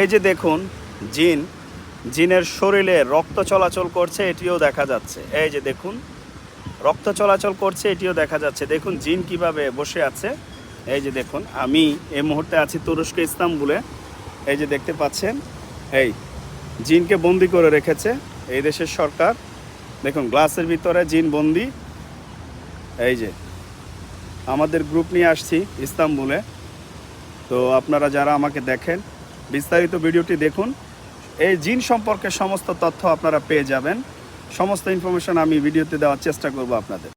এই যে দেখুন, জিন, জিনের শরীরে রক্ত চলাচল করছে, এটিও দেখা যাচ্ছে। এই যে দেখুন, রক্ত চলাচল করছে, এটিও দেখা যাচ্ছে। দেখুন, জিন কীভাবে বসে আছে। এই যে দেখুন, আমি এই মুহূর্তে আছি তুরস্ক, ইস্তাম্বুলে। এই যে দেখতে পাচ্ছেন, এই জিনকে বন্দি করে রেখেছে এই দেশের সরকার। দেখুন, গ্লাসের ভিতরে জিন বন্দি। এই যে, আমাদের গ্রুপ নিয়ে আসছি ইস্তাম্বুলে। তো আপনারা যারা আমাকে দেখেন বিস্তারিত ভিডিওটি দেখুন। এই জিন সম্পর্কে সমস্ত তথ্য আপনারা পেয়ে যাবেন। সমস্ত ইনফরমেশন আমি ভিডিওতে দেওয়ার চেষ্টা করব আপনাদের।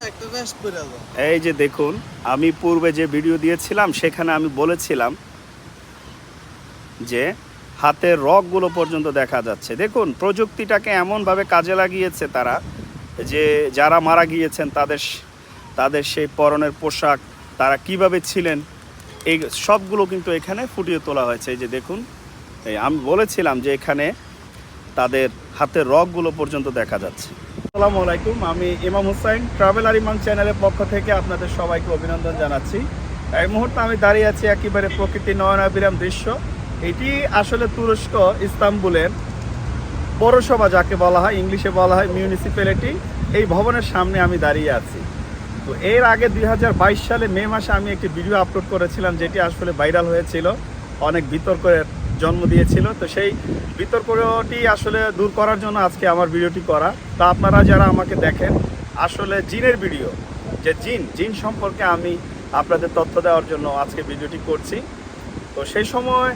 এই যে দেখুন আমি পূর্বে যে ভিডিও দিয়েছিলাম সেখানে আমি বলেছিলাম যে হাতের রগগুলো পর্যন্ত দেখা যাচ্ছে। দেখুন প্রযুক্তিটাকে এমনভাবে কাজে লাগিয়েছে তারা যে যারা মারা গিয়েছেন তাদের তাদের সেই পরনের পোশাক তারা কীভাবে ছিলেন এই সবগুলো কিন্তু এখানে ফুটিয়ে তোলা হয়েছে। এই যে দেখুন আমি বলেছিলাম যে এখানে তাদের হাতের রগগুলো পর্যন্ত দেখা যাচ্ছে। আসসালামু আলাইকুম, আমি ইমাম হুসাইন, ট্রাভেলার ইমাম চ্যানেলের পক্ষ থেকে আপনাদের সবাইকে অভিনন্দন জানাচ্ছি। এই মুহূর্তে আমি দাঁড়িয়ে আছি একেবারে প্রকৃতি নয়নাবিরাম দৃশ্য। এটি আসলে তুরস্ক, ইস্তাম্বুলের পৌরসভা যাকে বলা হয়, ইংলিশে বলা হয় মিউনিসিপ্যালিটি। এই ভবনের সামনে আমি দাঁড়িয়ে আছি। তো এর আগে দুই হাজার বাইশ সালে মে মাসে আমি একটি ভিডিও আপলোড করেছিলাম, যেটি আসলে ভাইরাল হয়েছিল। অনেক বিতর্কের জন্ম দিয়েছিল। তো সেই বিতর্কটি আসলে দূর করার জন্য আজকে আমার ভিডিওটি করা। তা আপনারা যারা আমাকে দেখেন, আসলে জিনের ভিডিও, যে জিন জিন সম্পর্কে আমি আপনাদের তথ্য দেওয়ার জন্য আজকে ভিডিওটি করছি। তো সেই সময়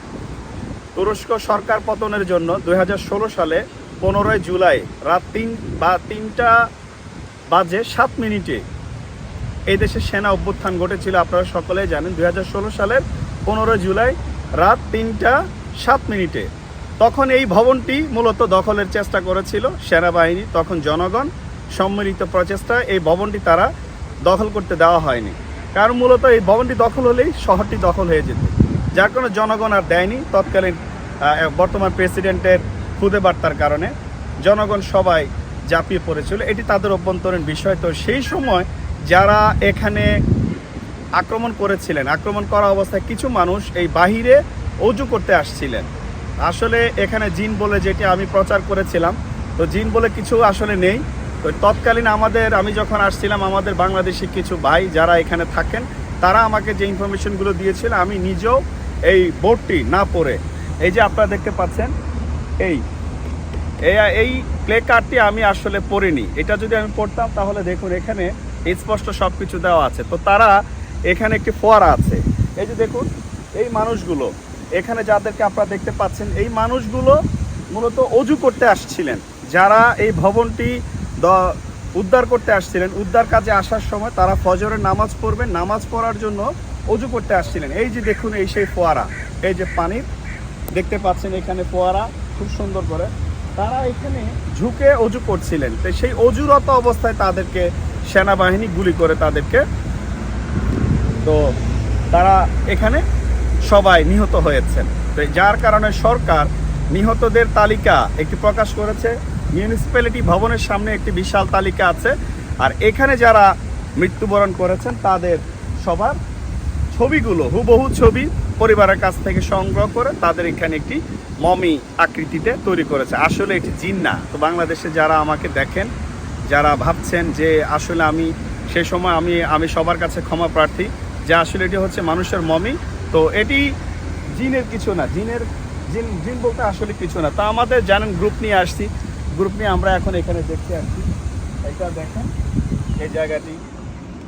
তুরস্ক সরকার পতনের জন্য দু হাজার ষোলো সালে পনেরোই জুলাই রাত তিন বা তিনটা বাজে সাত মিনিটে এই দেশে সেনা অভ্যুত্থান ঘটেছিল। আপনারা সকলেই জানেন দু হাজার ষোলো সালের পনেরোই জুলাই রাত তিনটা সাত মিনিটে। তখন এই ভবনটি মূলত দখলের চেষ্টা করেছিল সেনাবাহিনী, তখন জনগণ। সম্মিলিত প্রচেষ্টা এই ভবনটি তারা দখল করতে দেওয়া হয়নি। কারণ মূলত এই ভবনটি দখল হলেই শহরটি দখল হয়ে যেত। যার কারণে জনগণ আর দেয়নি তৎকালীন বর্তমান প্রেসিডেন্টের খুদে বার্তার কারণে। জনগণ সবাই ঝাঁপিয়ে পড়েছিল। এটি তাদের অভ্যন্তরীণ বিষয়। তো সেই সময় যারা এখানে আক্রমণ করেছিলেন, আক্রমণ করা অবস্থায় কিছু মানুষ এই বাহিরে অজু করতে আসছিলেন। আসলে এখানে জিন বলে যেটি আমি প্রচার করেছিলাম, তো জিন বলে কিছু আসলে নেই। তো তৎকালীন আমাদের, আমি যখন আসছিলাম, আমাদের বাংলাদেশি কিছু ভাই যারা এখানে থাকেন, তারা আমাকে যে ইনফরমেশনগুলো দিয়েছিল, আমি নিজেও এই বোর্ডটি না পড়ে। এই যে আপনারা দেখতে পাচ্ছেন, এই এই প্লে কার্ডটি আমি আসলে পড়িনি। এটা যদি আমি পড়তাম, তাহলে দেখুন এখানে স্পষ্ট সব কিছু দেওয়া আছে। তো তারা এখানে একটি ফোয়ারা আছে। এই যে দেখুন, এই মানুষগুলো এখানে যাদেরকে আপনারা দেখতে পাচ্ছেন, এই মানুষগুলো মূলত অজু করতে আসছিলেন। যারা এই ভবনটি উদ্ধার করতে আসছিলেন, উদ্ধার কাজে আসার সময় তারা ফজরের নামাজ পড়বেন, নামাজ পড়ার জন্য অজু করতে আসছিলেন। এই যে দেখুন, এই সেই ফোয়ারা, এই যে পানির, দেখতে পাচ্ছেন এখানে ফোয়ারা, খুব সুন্দর করে। তারা এখানে ঝুঁকে অজু করছিলেন। তো সেই অজুরত অবস্থায় তাদেরকে সেনাবাহিনী গুলি করে তাদেরকে, তো তারা এখানে সবাই নিহত হয়েছেন। তো যার কারণে সরকার নিহতদের তালিকা একটি প্রকাশ করেছে। মিউনিসিপ্যালিটি ভবনের সামনে একটি বিশাল তালিকা আছে। আর এখানে যারা মৃত্যুবরণ করেছেন, তাদের সবার ছবিগুলো, হুবহু ছবি পরিবারের কাছ থেকে সংগ্রহ করে তাদের এখানে একটি মমি আকৃতিতে তৈরি করেছে। আসলে এটি জিন না। তো বাংলাদেশে যারা আমাকে দেখেন, যারা ভাবছেন যে আসলে আমি সে সময় আমি আমি সবার কাছে ক্ষমা প্রার্থী, যে আসলে এটি হচ্ছে মানুষের মমি তো এটি জিনের কিছু না, জিনের, জিন জিন বলতে আসলে কিছু না। তা আমাদের জানেন গ্রুপ নিয়ে আসছি। গ্রুপ নিয়ে আমরা এখন এখানে দেখতে আসছি। এটা দেখেন, এই জায়গাটি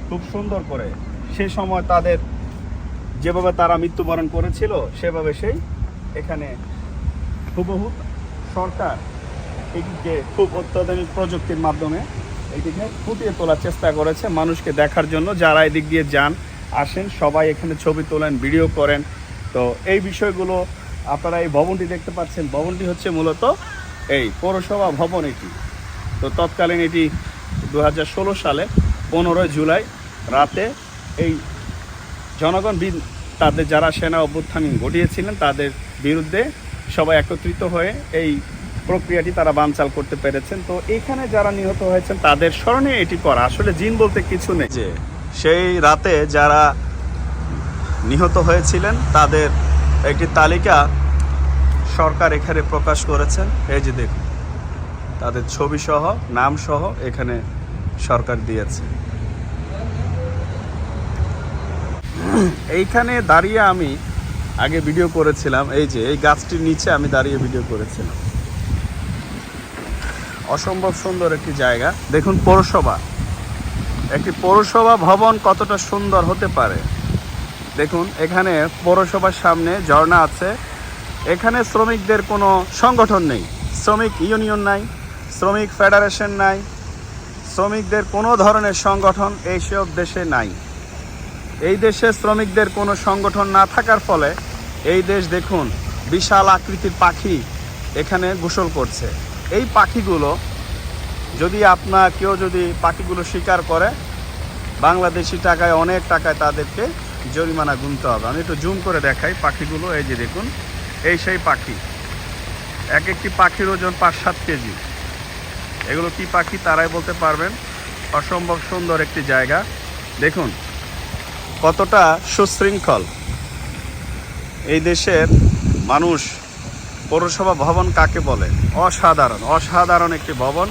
খুব সুন্দর করে। সে সময় তাদের যেভাবে তারা মৃত্যুবরণ করেছিল, সেভাবে সেই এখানে হুবহু সরকার এটিকে খুব অত্যাধুনিক প্রযুক্তির মাধ্যমে এটিকে ফুটিয়ে তোলার চেষ্টা করেছে মানুষকে দেখার জন্য। যারা এদিক দিয়ে যান আসেন, সবাই এখানে ছবি তোলেন ভিডিও করেন। তো এই বিষয়গুলো আপনারা এই ভবনটি দেখতে পাচ্ছেন। ভবনটি হচ্ছে মূলত এই পৌরসভা ভবন এটি। তো তৎকালীন এটি দু হাজার ষোলো সালে পনেরোই জুলাই রাতে এই জনগণ তাদের যারা সেনা অভ্যুত্থান ঘটিয়েছিলেন, তাদের বিরুদ্ধে সবাই একত্রিত হয়ে এই প্রক্রিয়াটি তারা বানচাল করতে পেরেছেন। তো এখানে যারা নিহত হয়েছেন, তাদের স্মরণে এটি করা। আসলে জিন বলতে কিছু নেই। যে সেই রাতে যারা নিহত হয়েছিলেন, তাদের একটি তালিকা সরকার এখানে প্রকাশ করেছেন। এই যে দেখুন, তাদের ছবি সহ নাম সহ এখানে সরকার দিয়েছে। এইখানে দাঁড়িয়ে আমি আগে ভিডিও করেছিলাম। এই যে, এই গাছটির নিচে আমি দাঁড়িয়ে ভিডিও করেছিলাম। অসম্ভব সুন্দর একটি জায়গা। দেখুন পৌরসভা। একটি পৌরসভা ভবন কতটা সুন্দর হতে পারে? দেখুন, এখানে পৌরসভার সামনে ঝর্ণা আছে। এখানে শ্রমিকদের কোনো সংগঠন নেই। শ্রমিক ইউনিয়ন নাই, শ্রমিক ফেডারেশন নাই, শ্রমিকদের কোনো ধরনের সংগঠন এইসব দেশে নাই। এই দেশে শ্রমিকদের কোনো সংগঠন না থাকার ফলে এই দেশ দেখুন, বিশাল আকৃতির পাখি এখানে গোসল করছে। এই পাখিগুলো যদি আপনার কেউ যদি পাখিগুলো শিকার করে, বাংলাদেশি টাকায়, অনেক টাকায় তাদেরকে জরিমানা গুনতে হবে। আমি একটু জুম করে দেখাই পাখিগুলো, এই যে দেখুন, এই সেই পাখি। এক একটি পাখির ওজন পাঁচ সাত কেজি। এগুলো কি পাখি তারাই বলতে পারবেন? অসম্ভব সুন্দর একটি জায়গা। দেখুন, কতটা সুশৃঙ্খল। এই দেশের মানুষ পৌরসভা ভবন কাকে বলে? অসাধারণ অসাধারণ একটি ভবন।